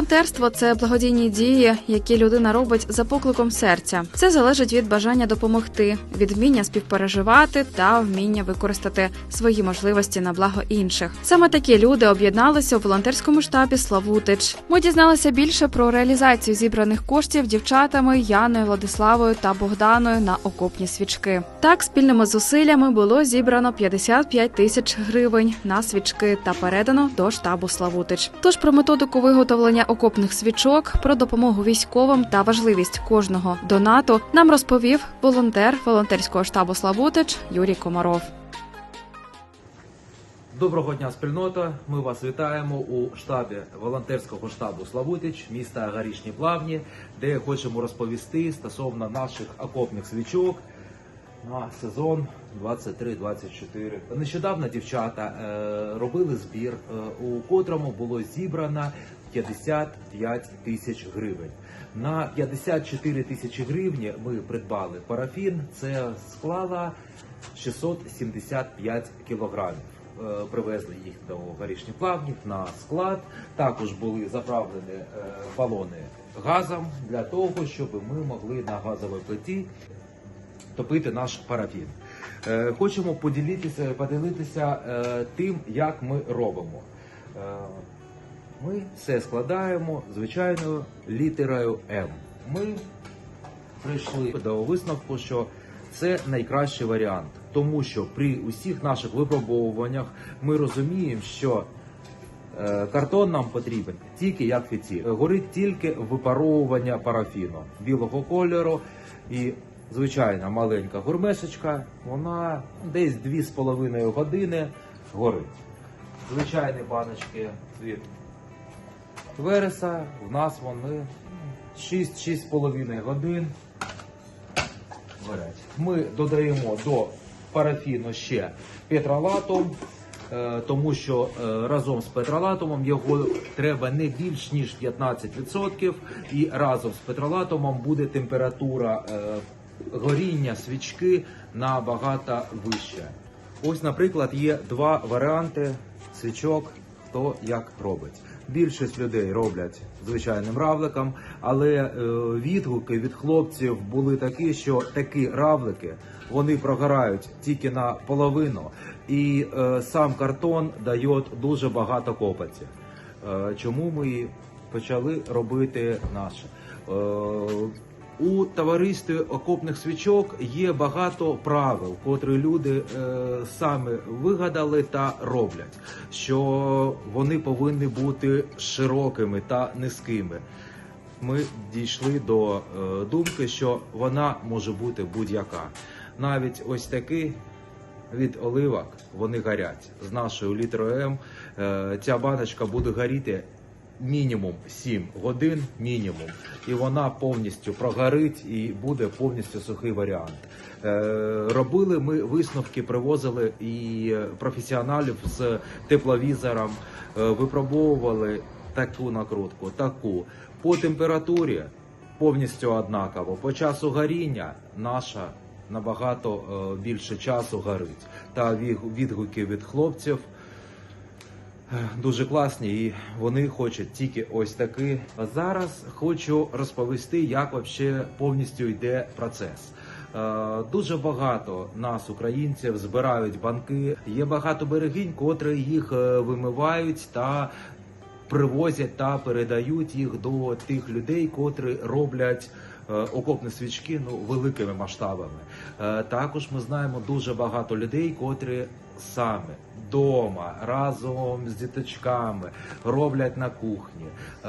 Волонтерство це благодійні дії, які людина робить за покликом серця. Це залежить від бажання допомогти, від вміння співпереживати та вміння використати свої можливості на благо інших. Саме такі люди об'єдналися у волонтерському штабі Славутич. Ми дізналися більше про реалізацію зібраних коштів дівчатами Яною, Владиславою та Богданою на окопні свічки. Так, спільними зусиллями було зібрано 55 тисяч гривень на свічки та передано до штабу Славутич. Тож про методику виготовлення окопних свічок, про допомогу військовим та важливість кожного донату нам розповів волонтер волонтерського штабу Славутич Юрій Комаров. Доброго дня, спільнота. Ми вас вітаємо у штабі волонтерського штабу Славутич міста Горішні Плавні, де хочемо розповісти стосовно наших окопних свічок на сезон 23-24. Нещодавно дівчата е, робили збір, е, у котрому було зібрано 55 тисяч гривень. На 54 тисячі гривні ми придбали парафін. Це склало 675 кілограмів. Е, Привезли їх до горішніх плавнів на склад. Також були заправлені е, балони газом для того, щоб ми могли на газовій плиті топити наш парафін. Е, Хочемо поділитися, поділитися тим, як ми робимо. Ми все складаємо звичайною літерою М. Ми прийшли до висновку, що це найкращий варіант, тому що при усіх наших випробовуваннях ми розуміємо, що е, картон нам потрібен тільки як фіці. Горить тільки випаровування парафіну білого кольору і звичайна маленька гурмешечка, вона десь 2,5 години горить. Звичайні баночки від Вереса в нас вони 6-6,5 годин горять. Ми додаємо до парафіну ще петролатом, е, тому що е, разом з петролатомом його треба не більш ніж 15%, і разом з петролатомом буде температура е, горіння свічки набагато вища. Ось, наприклад, є два варіанти свічок, хто як робить. Більшість людей роблять звичайним равликом, але е, відгуки від хлопців були такі, що такі равлики вони прогорають тільки на половину, і е, сам картон дає дуже багато копоті. Е, чому ми почали робити наше? У товаристві окопних свічок є багато правил, котрі люди е, самі вигадали та роблять, що вони повинні бути широкими та низькими. Ми дійшли до е, думки, що вона може бути будь-яка. Навіть ось такий від оливок вони горять. З нашою літерою М е, ця баночка буде горіти мінімум 7 годин, мінімум, і вона повністю прогорить і буде повністю сухий варіант. Е, робили ми висновки, привозили і професіоналів з тепловізором, е, випробовували таку накрутку, таку по температурі повністю однаково. По часу горіння наша набагато е, більше часу горить. Та відгуки від хлопців дуже класні, і вони хочуть тільки ось таки. Зараз хочу розповісти, як вообще повністю йде процес. Е, Дуже багато нас, українців, збирають банки. Є багато берегинь, котрі їх е, вимивають та привозять та передають їх до тих людей, котрі роблять е, окопні свічки ну великими масштабами. Також ми знаємо дуже багато людей, котрі саме вдома разом з діточками роблять на кухні. Е,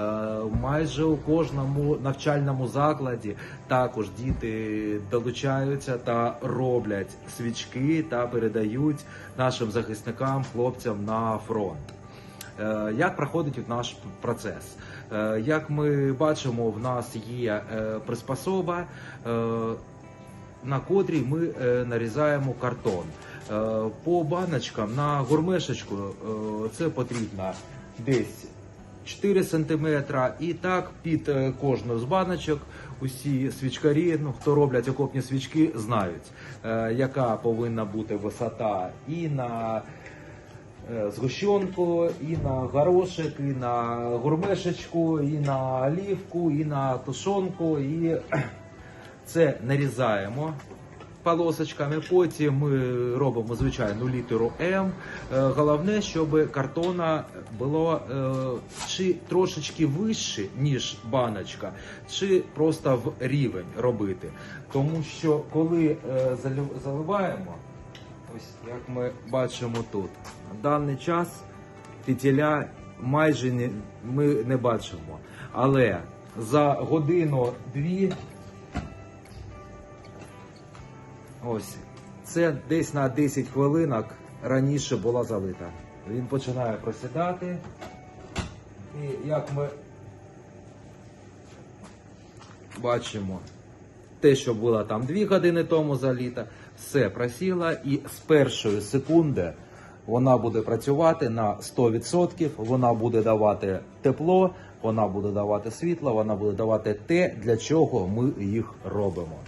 Майже у кожному навчальному закладі також діти долучаються та роблять свічки та передають нашим захисникам, хлопцям на фронт. Е, Як проходить наш процес? Е, Як ми бачимо, в нас є приспособа, на котрій ми нарізаємо картон. Е, По баночкам на гурмешечку е, це потрібно десь 4 см, і так під е, кожну з баночок усі свічкарі, ну хто роблять окопні свічки, знають, яка повинна бути висота і на згущенку, і на горошек, і на гурмешечку, і на олівку, і на тушонку. І це нарізаємо полосочками. Потім ми робимо звичайну літеру М. Е, Головне, щоб картона було е, чи трошечки вище, ніж баночка, чи просто в рівень робити. Тому що коли е, заливаємо, ось як ми бачимо тут, на даний час фітіля майже не, ми не бачимо. Але за годину-дві Ось. Це десь на 10 хвилинок раніше була залита. Він починає просідати. І як ми бачимо, те, що було там 2 години тому заліта, все просіло і з першої секунди вона буде працювати на 100%, вона буде давати тепло, вона буде давати світло, вона буде давати те, для чого ми їх робимо.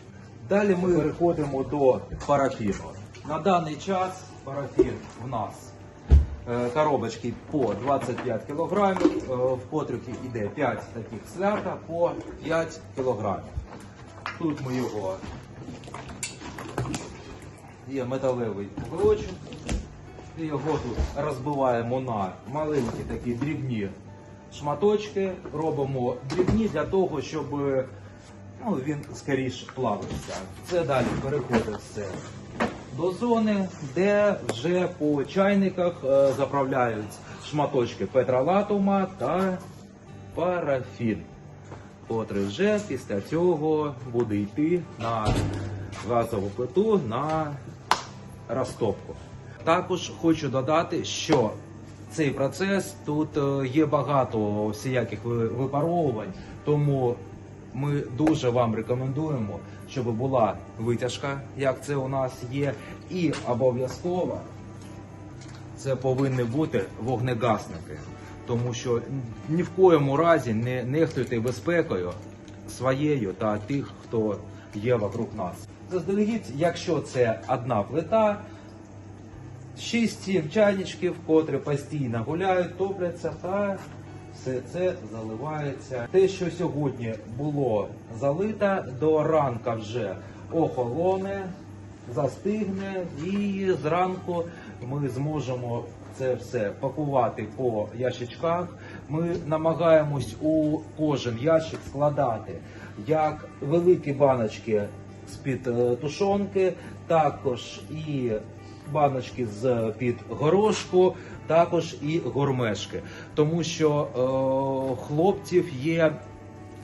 Далі ми переходимо до парафіну. На даний час парафін в нас е, коробочки по 25 кг, в котрих йде 5 таких слята по 5 кг. Тут ми його є металевий уголочок. І його тут розбиваємо на маленькі такі дрібні шматочки. Робимо дрібні для того, щоб ну, він скоріше плавився. Це далі переходить все до зони, де вже по чайниках е, заправляють шматочки петролатума та парафін, котрий вже після цього буде йти на газову плиту на розтопку. Також хочу додати, що цей процес тут е, є багато всіяких випаровувань, тому ми дуже вам рекомендуємо, щоб була витяжка, як це у нас є, і обов'язково це повинні бути вогнегасники, тому що ні в коєму разі не нехтуйте безпекою своєю та тих, хто є вокруг нас. Заздалегідь, якщо це одна плита, 6-7 чайничків, котрі постійно гуляють, топляться та все це заливається. Те, що сьогодні було залито, до ранка вже охолоне, застигне, і зранку ми зможемо це все пакувати по ящичках. Ми намагаємось у кожен ящик складати як великі баночки з-під е, тушонки, також і баночки з під горошку, також і гурмешки, тому що е, хлопців є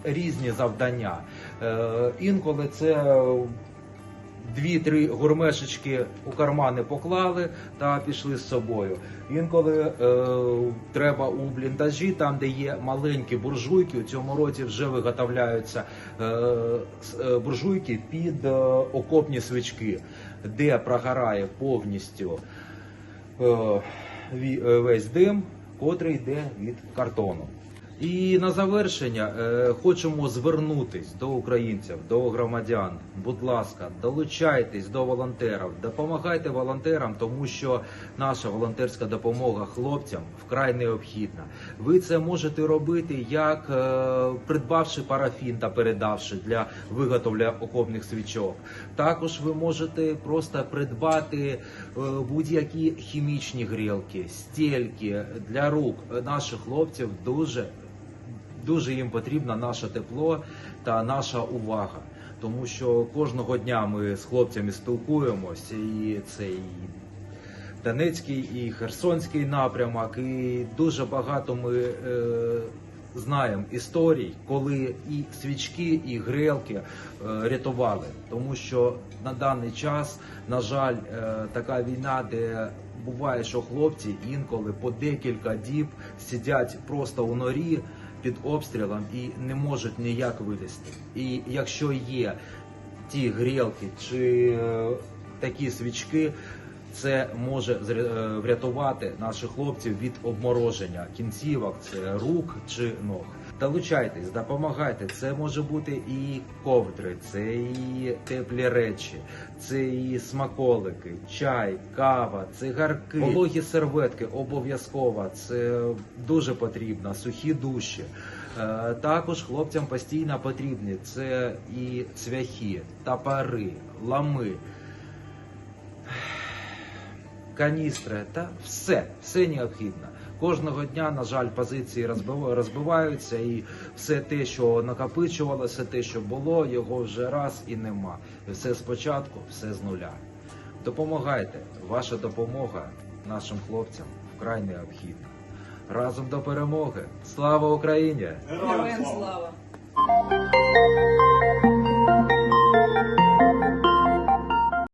різні завдання. Е, інколи це дві-три гурмешечки у кармани поклали та пішли з собою. Інколи е, треба у бліндажі, там де є маленькі буржуйки. У цьому році вже виготовляються е, е, буржуйки під е, окопні свічки, де прогорає повністю е, весь дим, котрий йде від картону. І на завершення е, хочемо звернутись до українців, до громадян. Будь ласка, долучайтесь до волонтерів, допомагайте волонтерам, тому що наша волонтерська допомога хлопцям вкрай необхідна. Ви це можете робити як е, придбавши парафін та передавши для виготовлення окопних свічок. Також ви можете просто придбати е, будь-які хімічні грілки, стільки для рук наших хлопців дуже дуже їм потрібно наше тепло та наша увага. Тому що кожного дня ми з хлопцями спілкуємося, і це і Донецький, і Херсонський напрямок, і дуже багато ми е, знаємо історій, коли і свічки, і грелки е, рятували. Тому що на даний час, на жаль, е, така війна, де буває, що хлопці інколи по декілька діб сидять просто у норі під обстрілом і не можуть ніяк вилізти. І якщо є ті грілки чи е, такі свічки, це може е, врятувати наших хлопців від обмороження кінцівок, це рук чи ног. Долучайтесь, допомагайте. Це може бути і ковдри, це і теплі речі, це і смаколики, чай, кава, цигарки, вологі серветки обов'язково. Це дуже потрібно, сухі душі. Е, Також хлопцям постійно потрібні це і цвяхи, топори, лами, каністри та все, все необхідно. Кожного дня, на жаль, позиції розбиваються, і все те, що накопичувалося, те, що було, його вже раз і нема. І все спочатку, все з нуля. Допомагайте. Ваша допомога нашим хлопцям вкрай необхідна. Разом до перемоги. Слава Україні! Героям слава!